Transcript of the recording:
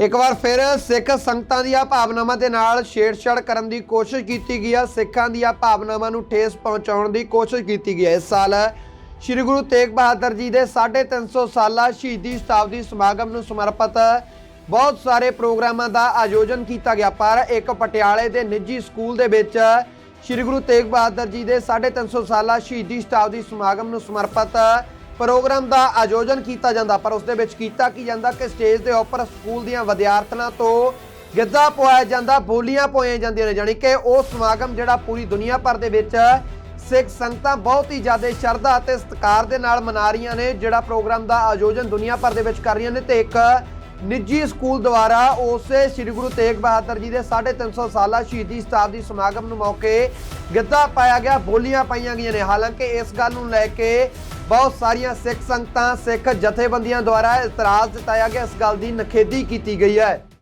ਇੱਕ ਵਾਰ ਫਿਰ ਸਿੱਖ ਸੰਗਤਾਂ ਦੀਆਂ ਭਾਵਨਾਵਾਂ ਦੇ ਨਾਲ ਛੇੜਛਾੜ ਕਰਨ ਦੀ ਕੋਸ਼ਿਸ਼ ਕੀਤੀ ਗਈ ਹੈ ਸਿੱਖਾਂ ਦੀਆਂ ਭਾਵਨਾਵਾਂ ਨੂੰ ਠੇਸ ਪਹੁੰਚਾਉਣ ਦੀ ਕੋਸ਼ਿਸ਼ ਕੀਤੀ ਗਈ ਹੈ ਇਸ ਸਾਲ ਸ੍ਰੀ ਗੁਰੂ ਤੇਗ ਬਹਾਦਰ ਜੀ ਦੇ 350 ਸਾਲਾ ਸ਼ਹੀਦੀ ਸ਼ਤਾਬਦੀ ਸਮਾਗਮ ਨੂੰ ਸਮਰਪਿਤ ਬਹੁਤ ਸਾਰੇ ਪ੍ਰੋਗਰਾਮਾਂ ਦਾ ਆਯੋਜਨ ਕੀਤਾ ਗਿਆ। ਪਰ ਇੱਕ ਪਟਿਆਲੇ ਦੇ ਨਿੱਜੀ ਸਕੂਲ ਦੇ ਵਿੱਚ ਸ੍ਰੀ ਗੁਰੂ ਤੇਗ ਬਹਾਦਰ ਜੀ ਦੇ 350 ਸਾਲਾ ਸ਼ਹੀਦੀ ਸ਼ਤਾਬਦੀ ਸਮਾਗਮ ਨੂੰ ਸਮਰਪਿਤ ਪ੍ਰੋਗਰਾਮ ਦਾ ਆਯੋਜਨ ਕੀਤਾ ਜਾਂਦਾ, ਪਰ ਉਸ ਦੇ ਵਿੱਚ ਕੀਤਾ ਕੀ ਜਾਂਦਾ ਕਿ ਸਟੇਜ ਦੇ ਉੱਪਰ ਸਕੂਲ ਦੀਆਂ ਵਿਦਿਆਰਥਣਾਂ ਤੋਂ ਗਿੱਧਾ ਪਵਾਇਆ ਜਾਂਦਾ, ਬੋਲੀਆਂ ਪਵਾਈਆਂ ਜਾਂਦੀਆਂ ਨੇ, ਜਾਣੀ ਕਿ ਉਹ ਸਮਾਗਮ ਜਿਹੜਾ ਪੂਰੀ ਦੁਨੀਆ ਭਰ ਦੇ ਵਿੱਚ ਸਿੱਖ ਸੰਗਤਾਂ ਬਹੁਤ ਹੀ ਜ਼ਿਆਦਾ ਸ਼ਰਧਾ ਅਤੇ ਸਤਿਕਾਰ ਦੇ ਨਾਲ ਮਨਾ ਰਹੀਆਂ ਨੇ, ਜਿਹੜਾ ਪ੍ਰੋਗਰਾਮ ਦਾ ਆਯੋਜਨ ਦੁਨੀਆ ਭਰ ਦੇ ਵਿੱਚ ਕਰ ਰਹੀਆਂ ਨੇ ਤੇ ਇੱਕ ਨਿੱਜੀ ਸਕੂਲ ਦੁਆਰਾ ਉਸੇ ਸ੍ਰੀ ਗੁਰੂ ਤੇਗ ਬਹਾਦਰ ਜੀ ਦੇ 350 ਸਾਲਾ ਸ਼ਹੀਦੀ ਸ਼ਤਾਬਦੀ ਸਮਾਗਮ ਨੂੰ ਮੌਕੇ ਗਿੱਧਾ ਪਾਇਆ ਗਿਆ, ਬੋਲੀਆਂ ਪਾਈਆਂ ਗਈਆਂ ਨੇ। ਹਾਲਾਂਕਿ ਇਸ ਗੱਲ ਨੂੰ ਲੈ ਕੇ ਬਹੁਤ ਸਾਰੀਆਂ ਸਿੱਖ ਸੰਗਤਾਂ, ਸਿੱਖ ਜਥੇਬੰਦੀਆਂ ਦੁਆਰਾ ਇਤਰਾਜ਼ ਜਤਾਇਆ ਗਿਆ। ਇਸ ਗੱਲ ਦੀ ਨਖੇਦੀ ਕੀਤੀ ਗਈ ਹੈ।